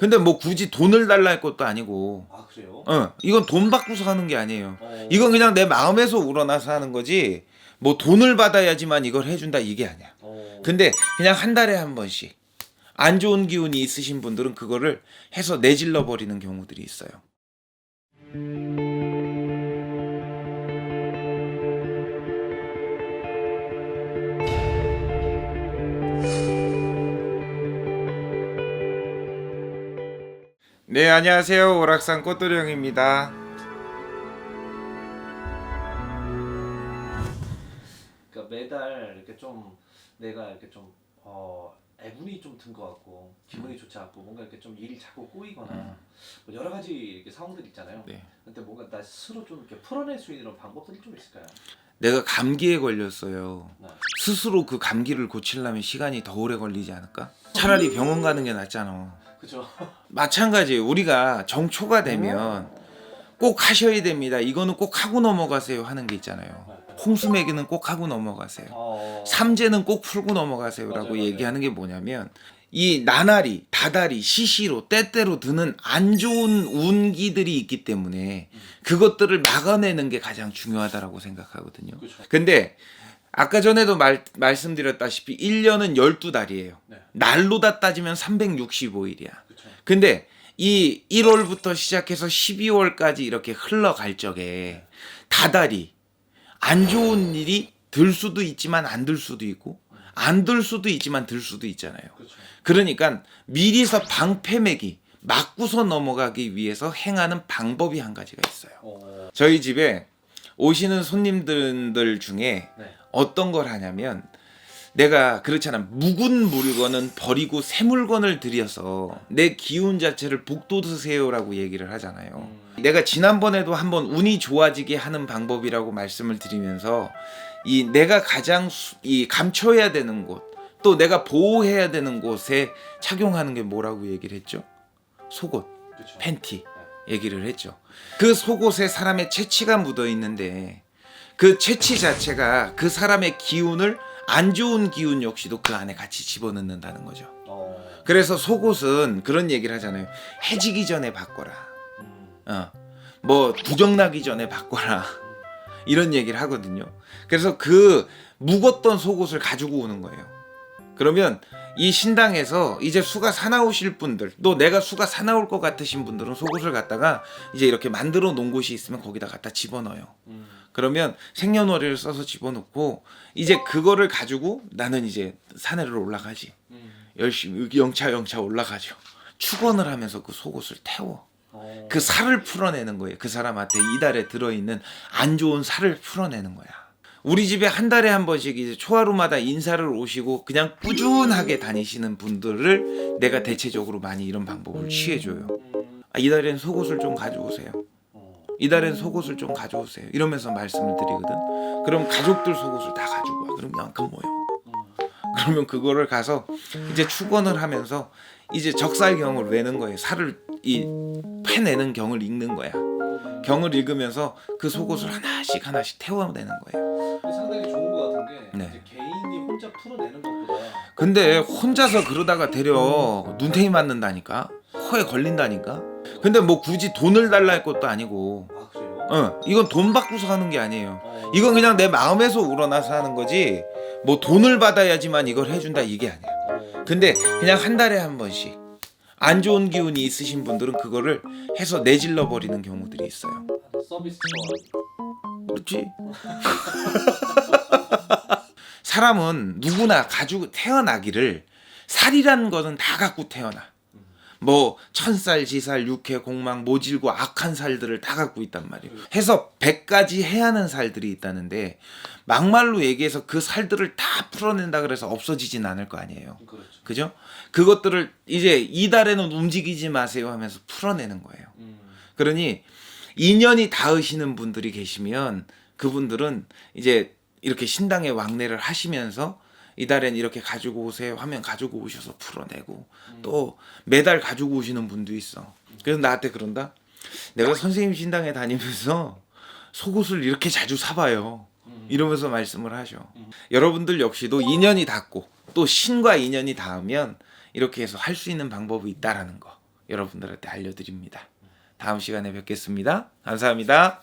근데 뭐 굳이 돈을 달라 할 것도 아니고 아 그래요? 어, 이건 돈 받고서 하는 게 아니에요. 어. 이건 그냥 내 마음에서 우러나서 하는 거지. 뭐 돈을 받아야지만 이걸 해준다 이게 아니야. 어. 근데 그냥 한 달에 한 번씩 안 좋은 기운이 있으신 분들은 그거를 해서 내질러 버리는 경우들이 있어요. 네, 안녕하세요. 오락산 꽃도령입니다. 그러니까 매달 이렇게 좀 내가 이렇게 좀 어, 애분이 좀 든 것 같고 기분이 좋지 않고 뭔가 이렇게 좀 일이 자꾸 꼬이거나 뭐 여러 가지 이렇게 상황들 있잖아요. 네. 근데 뭔가 나 스스로 좀 이렇게 풀어낼 수 있는 방법들이 좀 있을까요? 내가 감기에 걸렸어요. 네. 스스로 그 감기를 고치려면 시간이 더 오래 걸리지 않을까? 차라리 병원 가는 게 낫잖아. 그죠? 마찬가지예요. 우리가 정초가 되면 꼭 하셔야 됩니다. 이거는 꼭 하고 넘어가세요 하는 게 있잖아요. 홍수매기는 꼭 하고 넘어가세요. 어. 삼재는 꼭 풀고 넘어가세요라고 맞아요, 맞아요. 얘기하는 게 뭐냐면 이 나날이 다달이 시시로 때때로 드는 안 좋은 운기들이 있기 때문에 그것들을 막아내는 게 가장 중요하다라고 생각하거든요. 그렇죠. 근데 아까 전에도 말, 말씀드렸다시피 1년은 12달이에요. 네. 날로 다 따지면 365일이야. 그렇죠. 근데 이 1월부터 시작해서 12월까지 이렇게 흘러갈 적에 다달이 안 좋은 일이 들 수도 있지만 안 들 수도 있고 안 들 수도 있지만 들 수도 있잖아요. 그렇죠. 그러니까 미리서 방패매기 막고서 넘어가기 위해서 행하는 방법이 한 가지가 있어요. 어. 저희 집에 오시는 손님들 중에 네. 어떤 걸 하냐면 내가 그렇잖아 묵은 물건은 버리고 새 물건을 들여서 내 기운 자체를 북돋으세요라고 얘기를 하잖아요. 음. 내가 지난번에도 한번 운이 좋아지게 하는 방법이라고 말씀을 드리면서 이 내가 가장 수- 이 감춰야 되는 곳 또 내가 보호해야 되는 곳에 착용하는 게 뭐라고 얘기를 했죠? 속옷, 그렇죠. 팬티 얘기를 했죠. 그 속옷에 사람의 채취가 묻어 있는데 그 채취 자체가 그 사람의 기운을 안 좋은 기운 역시도 그 안에 같이 집어넣는다는 거죠. 어. 그래서 속옷은 그런 얘기를 하잖아요. 해지기 전에 바꿔라. 음. 어. 뭐 부정나기 전에 바꿔라. 이런 얘기를 하거든요. 그래서 그 묵었던 속옷을 가지고 오는 거예요. 그러면 이 신당에서 이제 수가 사나우실 분들, 또 내가 수가 사나울 것 같으신 분들은 속옷을 갖다가 이제 이렇게 만들어 놓은 곳이 있으면 거기다 갖다 집어넣어요. 음. 그러면 생년월일을 써서 집어넣고 이제 그거를 가지고 나는 이제 산에를 올라가지. 음. 열심히 영차 영차 올라가죠. 축원을 하면서 그 속옷을 태워. 어. 그 살을 풀어내는 거예요. 그 사람한테 이달에 들어있는 안 좋은 살을 풀어내는 거야. 우리 집에 한 달에 한 번씩 이제 초하루마다 인사를 오시고 그냥 꾸준하게 다니시는 분들을 내가 대체적으로 많이 이런 방법을 취해줘요. 음. 아, 이달엔 속옷을 좀 가져오세요. 어. 이달엔 속옷을 좀 가져오세요. 이러면서 말씀을 드리거든. 그럼 가족들 속옷을 다 가지고 와. 그럼 양큼 모여. 음. 그러면 그거를 가서 이제 축원을 하면서 이제 적살경을 외는 거예요. 살을 이 패내는 경을 읽는 거야. 경을 읽으면서 그 속옷을 하나씩 하나씩 태워내는 거예요. 네. 이제 개인이 혼자 풀어내는 것보다 근데 혼자서 그러다가 되려 눈탱이 맞는다니까 코에 걸린다니까. 근데 뭐 굳이 돈을 달라 할 것도 아니고, 아 그래요? 어 이건 돈 받고서 하는 게 아니에요. 어. 이건 그냥 내 마음에서 우러나서 하는 거지. 뭐 돈을 받아야지만 이걸 해준다 이게 아니야. 어. 근데 그냥 한 달에 한 번씩 안 좋은 기운이 있으신 분들은 그거를 해서 내질러 버리는 경우들이 있어요. 서비스 그렇지? 사람은 누구나 가지고 태어나기를 살이라는 것은 다 갖고 태어나. 뭐 천살, 지살, 육해, 공망, 모질고 악한 살들을 다 갖고 있단 말이에요. 해서 100가지 해야 하는 살들이 있다는데 막말로 얘기해서 그 살들을 다 풀어낸다 그래서 없어지진 않을 거 아니에요. 그렇죠. 그죠? 그것들을 이제 이달에는 움직이지 마세요 하면서 풀어내는 거예요. 음. 그러니 인연이 닿으시는 분들이 계시면 그분들은 이제 이렇게 신당에 왕래를 하시면서 이달엔 이렇게 가지고 오세요 하면 가지고 오셔서 풀어내고 또 매달 가지고 오시는 분도 있어. 그래서 나한테 그런다. 내가 선생님 신당에 다니면서 속옷을 이렇게 자주 사봐요. 이러면서 말씀을 하셔. 여러분들 역시도 인연이 닿고 또 신과 인연이 닿으면 이렇게 해서 할 수 있는 방법이 있다라는 거. 여러분들한테 알려드립니다. 다음 시간에 뵙겠습니다. 감사합니다.